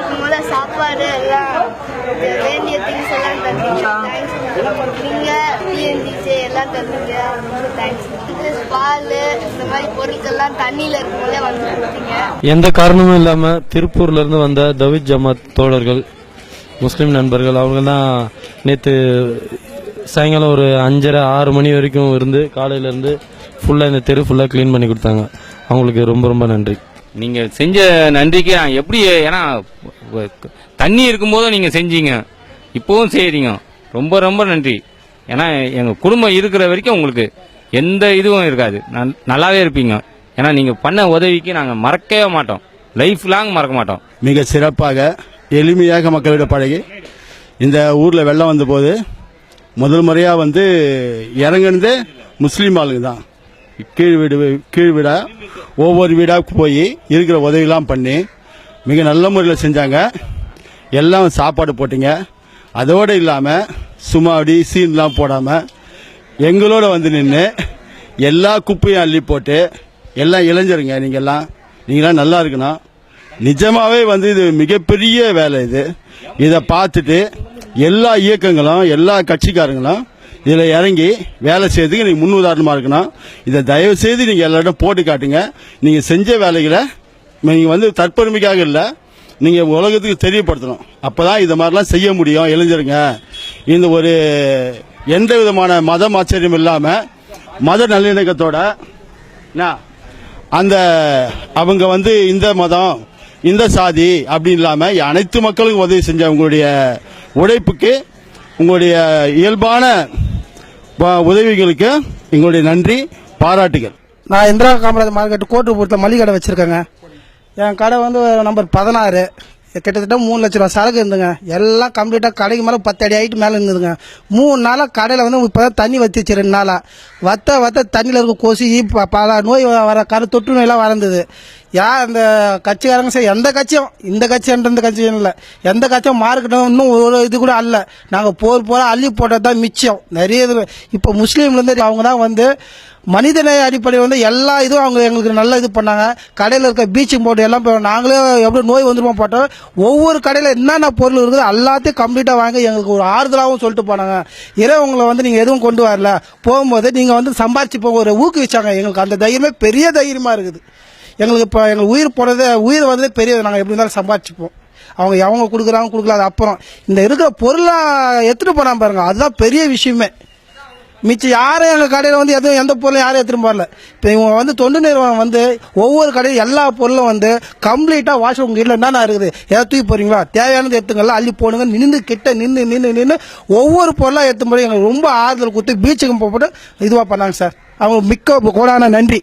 இருக்கும்போது சாப்பாடு எல்லாம் வேண்டிய திங்ஸ் எல்லாம் தந்தீங்க தேங்க்ஸ் பிஎன்டிஜே எல்லாம் தந்தீங்க ரொம்ப தேங்க்ஸ் பால் இந்த மாதிரி பொருட்கள்லாம் தண்ணியில இருக்கும்போதே வந்து கொடுத்தீங்க. எந்த காரணமும் இல்லாம திருப்பூர்ல இருந்து வந்த தவித் ஜமாத் தோழர்கள் முஸ்லிம் நண்பர்கள் அவங்க தான் நேற்று சாயங்காலம் ஒரு அஞ்சரை ஆறு மணி வரைக்கும் இருந்து காலையில இருந்து ஃபுல்லா இந்த தெரு ஃபுல்லா க்ளீன் பண்ணி கொடுத்தாங்க. அவங்களுக்கு ரொம்ப ரொம்ப நன்றி. நீங்க செஞ்ச நன்றிக்கு நான் எப்படி ஏன்னா தண்ணி இருக்கும்போதும் நீங்கள் செஞ்சீங்க. இப்போவும் செய்கிறீங்க ரொம்ப ரொம்ப நன்றி. ஏன்னா எங்கள் குடும்பம் இருக்கிற வரைக்கும் உங்களுக்கு எந்த இதுவும் இருக்காது. நல்லாவே இருப்பீங்க. ஏன்னா நீங்கள் பண்ண உதவிக்கு நாங்கள் மறக்கவே மாட்டோம். லைஃப் லாங் மறக்க மாட்டோம். மிக சிறப்பாக எளிமையாக மக்களிட பழகி இந்த ஊரில் வெள்ளம் வந்தபோது முதல் முறையாக வந்து இறங்குனதே முஸ்லீம் ஆளுங்க தான். கீழ் வீடு கீழ் வீடாக ஒவ்வொரு வீடாக போய் இருக்கிற உதவிலாம் பண்ணி மிக நல்ல முறையில் செஞ்சாங்க. எல்லாம் சாப்பாடு போட்டிங்க. அதோடு இல்லாமல் சும்மா அப்படி சீன்லாம் போடாமல் எங்களோட வந்து நின்று எல்லா குப்பையும் அள்ளி போட்டு எல்லாம் இளைஞருங்க நீங்கள்லாம் நீங்களாம் நல்லா இருக்கணும். நிஜமாகவே வந்து இது மிகப்பெரிய வேலை இது. இதை பார்த்துட்டு எல்லா இயக்கங்களும் எல்லா கட்சிக்காரங்களும் இதில் இறங்கி வேலை செய்யறதுக்கு நீங்கள் முன் உதாரணமாக இருக்கணும். இதை தயவு செய்து நீங்கள் எல்லாரும் போட்டு காட்டுங்க. நீங்கள் செஞ்ச வேலைகளை நீங்கள் வந்து தற்பெருமைக்காக இல்லை நீங்கள் உலகத்துக்கு தெரியப்படுத்தணும். அப்போ தான் இது மாதிரிலாம் செய்ய முடியும் இளைஞருங்க இந்த ஒரு எந்த விதமான மதம் ஆச்சரியம் இல்லாமல் மத நல்லிணக்கத்தோட அந்த அவங்க வந்து இந்த மதம் இந்த சாதி அப்படி இல்லாமல் அனைத்து மக்களுக்கும் உதவி செஞ்ச உங்களுடைய உழைப்புக்கு உங்களுடைய இயல்பான உதவிகளுக்கு எங்களுடைய நன்றி பாராட்டுகள். நான் இந்திரா காமராஜ் மார்க்கெட் கோட்டுப்புறத்தில் மளிகை கடை வச்சிருக்கேங்க. என் கடை வந்து நம்பர் பதினாறு. கிட்டத்தட்ட மூணு லட்ச ரூபா சரக்கு இருந்துங்க. எல்லாம் கம்ப்ளீட்டாக கடைக்கு மேலே பத்து அடி ஆகிட்டு மேலே இருந்ததுங்க. மூணு நாளாக கடையில் வந்து இப்போ தான் தண்ணி வத்திச்சு ரெண்டு நாளாக வத்த வத்த தண்ணியில் இருக்க கொசு பல நோய் வர கரு தொற்று நோயெல்லாம் வளர்ந்தது. யார் அந்த கட்சிக்காரங்க சரி எந்த கட்சியும் இந்த கட்சின்ற இந்த கட்சியும் இல்லை. எந்த கட்சியும் மார்க்கெட்டும் இன்னும் ஒரு இது கூட அல்ல. நாங்கள் போர் போகிற அள்ளி போட்டது தான் மிச்சம். நிறைய இது இப்போ முஸ்லீம்லேருந்து அவங்க தான் வந்து மனிதநேய அடிப்படையில் வந்து எல்லா இதுவும் அவங்க எங்களுக்கு நல்ல இது பண்ணாங்க. கடையில் இருக்க பீச்சிங் போட்டு எல்லாம் போய் நாங்களே எப்படி நோய் வந்துருமோ போட்டோம். ஒவ்வொரு கடையில் என்னென்ன பொருள் இருக்குது எல்லாத்தையும் கம்ப்ளீட்டாக வாங்கி எங்களுக்கு ஒரு ஆறுதலாகவும் சொல்லிட்டு போனாங்க. இறைவங்களை வந்து நீங்கள் எதுவும் கொண்டு வரல. போகும்போது நீங்கள் வந்து சம்பாரிச்சு போக ஒரு ஊக்குவிச்சாங்க. எங்களுக்கு அந்த தைரியமே பெரிய தைரியமாக இருக்குது. எங்களுக்கு இப்போ எங்களுக்கு உயிர் போடுறதே உயிர் வந்ததே பெரிய நாங்கள் எப்படி இருந்தாலும் சம்பாதிச்சுப்போம். அவங்க அவங்க கொடுக்குறாங்க கொடுக்கல அது அப்புறம். இந்த இருக்கிற பொருளாக எடுத்துகிட்டு போனால் பாருங்க அதுதான் பெரிய விஷயமே. மிச்சம் யாரும் எங்கள் கடையில் வந்து எதுவும் எந்த பொருளும் யாரும் எடுத்துகிட்டு போகல இப்போ இவங்க வந்து தொண்டு நிறுவனம் வந்து ஒவ்வொரு கடையில் எல்லா பொருளும் வந்து கம்ப்ளீட்டாக வாஷ் உங்கள் வீட்டில் என்னென்ன இருக்குது? ஏதாவது தூக்கி போகிறீங்களா தேவையானது எடுத்துங்களா அள்ளி போடுங்க நின்று கிட்ட நின்று நின்று நின்று ஒவ்வொரு பொருளாக எடுத்து போய் எங்களுக்கு ரொம்ப ஆறுதல் கொடுத்து பீச்சுக்கு போட்டு இதுவாக பண்ணாங்க சார். அவங்க மிக்க கோடான நன்றி.